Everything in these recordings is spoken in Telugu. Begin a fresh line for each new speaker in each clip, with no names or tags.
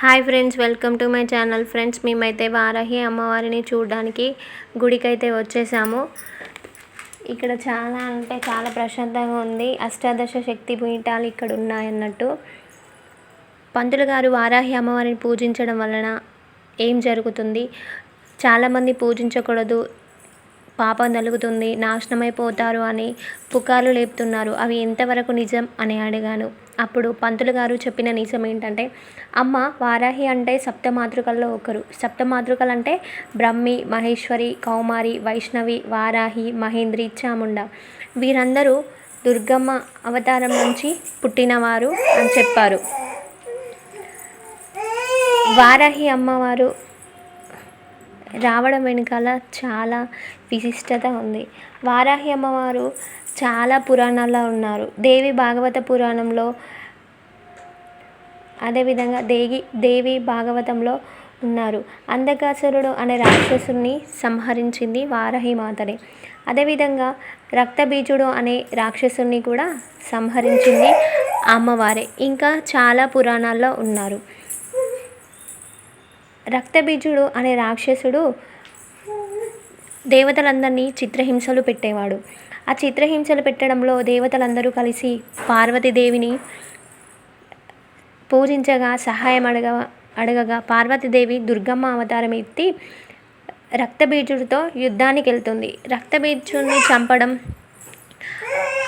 Hi friends welcome to my channel. Friends మేమైతే వారాహి అమ్మవారిని చూడడానికి గుడికైతే వచ్చేసాము. ఇక్కడ చాలా అంటే చాలా ప్రశాంతంగా ఉంది. అష్టాదశ శక్తి పీఠాలు ఇక్కడ ఉన్నాయన్నట్టు. పంతులు గారు వారాహి అమ్మవారిని పూజించడం వలన ఏం జరుగుతుంది? చాలామంది పూజించకూడదు. పాపం నలుగుతుంది నాశనమైపోతారు అని పుకార్లు లేపుతున్నారు. అవి ఎంతవరకు నిజం అని అడిగాను. అప్పుడు పంతులు గారు చెప్పిన నిజం ఏంటంటే అమ్మ వారాహి అంటే సప్తమాతృకల్లో ఒకరు. సప్తమాతృకలు అంటే బ్రహ్మి మహేశ్వరి కౌమారి వైష్ణవి వారాహి మహేంద్రి చాముండ. వీరందరూ దుర్గమ్మ అవతారం నుంచి పుట్టినవారు అని చెప్పారు. వారాహి అమ్మవారు రావడం వెనకాల చాలా విశిష్టత ఉంది. వారాహి అమ్మవారు చాలా పురాణాల్లో ఉన్నారు. దేవి భాగవత పురాణంలో అదేవిధంగా దేవి దేవి భాగవతంలో ఉన్నారు. అంధకాసురుడు అనే రాక్షసుని సంహరించింది వారాహి మాతనే. అదేవిధంగా రక్తబీజుడు అనే రాక్షసుని కూడా సంహరించింది అమ్మవారే. ఇంకా చాలా పురాణాల్లో ఉన్నారు. రక్తబీజుడు అనే రాక్షసుడు దేవతలందరినీ చిత్రహింసలు పెట్టేవాడు. ఆ చిత్రహింసలు పెట్టడంలో దేవతలందరూ కలిసి పార్వతీదేవిని పూజించగా సహాయం అడగ అడగగా పార్వతీదేవి దుర్గమ్మ అవతారం ఎత్తి రక్తబీజుడితో యుద్ధానికి వెళ్తుంది రక్తబీజుడిని చంపడం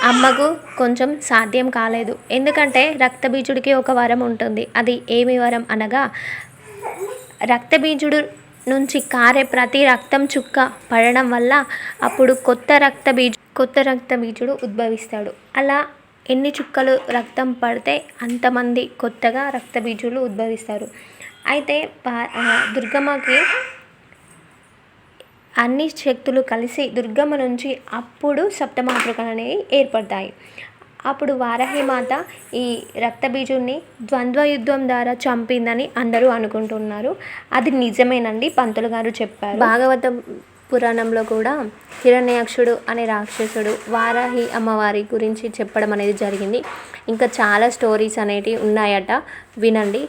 అమ్మకు కొంచెం సాధ్యం కాలేదు. ఎందుకంటే రక్తబీజుడికి ఒక వరం ఉంటుంది. అది ఏమి వరం అనగా రక్తబీజుడు నుంచి కారే ప్రతి రక్తం చుక్క పడడం వల్ల అప్పుడు కొత్త రక్తబీజ కొత్త రక్తబీజుడు ఉద్భవిస్తాడు. అలా ఎన్ని చుక్కలు రక్తం పడితే అంతమంది కొత్తగా రక్తబీజులు ఉద్భవిస్తారు. అయితే దుర్గమ్మకి అన్ని శక్తులు కలిసి దుర్గమ్మ నుంచి అప్పుడు సప్తమాతృకలు అనేవి ఏర్పడతాయి. అప్పుడు వారాహిమాత ఈ రక్తబీజుని ద్వంద్వ యుద్ధం ద్వారా చంపిందని అందరూ అనుకుంటున్నారు. అది నిజమేనండి పంతులు గారు చెప్పారు. భాగవతం పురాణంలో కూడా హిరణ్యాక్షుడు అనే రాక్షసుడు వారాహి అమ్మవారి గురించి చెప్పడం అనేది జరిగింది. ఇంకా చాలా స్టోరీస్ అనేటివి ఉన్నాయట వినండి.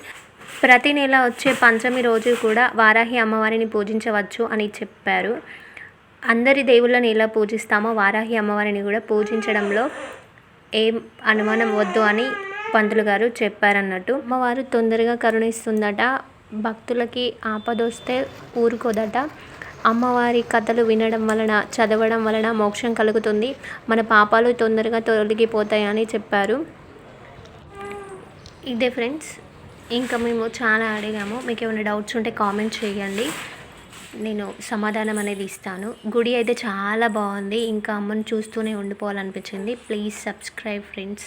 ప్రతి నెల వచ్చే పంచమి రోజు కూడా వారాహి అమ్మవారిని పూజించవచ్చు అని చెప్పారు. అందరి దేవుళ్ళని ఎలా పూజిస్తామో వారాహి అమ్మవారిని కూడా పూజించడంలో ఏం అనుమానం వద్దు అని పంతులు గారు చెప్పారన్నట్టు. అమ్మవారు తొందరగా కరుణిస్తుందట. భక్తులకి ఆపదొస్తే ఊరుకోదట. అమ్మవారి కథలు వినడం వలన చదవడం వలన మోక్షం కలుగుతుంది. మన పాపాలు తొందరగా తొలగిపోతాయని చెప్పారు. ఇదే ఫ్రెండ్స్ ఇంకా మేము చాలా అడిగాము. మీకు ఏమైనా డౌట్స్ ఉంటే కామెంట్ చేయండి. నేను సమాధానం అనేది ఇస్తాను. గుడి అయితే చాలా బాగుంది. ఇంకా అమ్మని చూస్తూనే ఉండిపోవాలనిపించింది. Please subscribe friends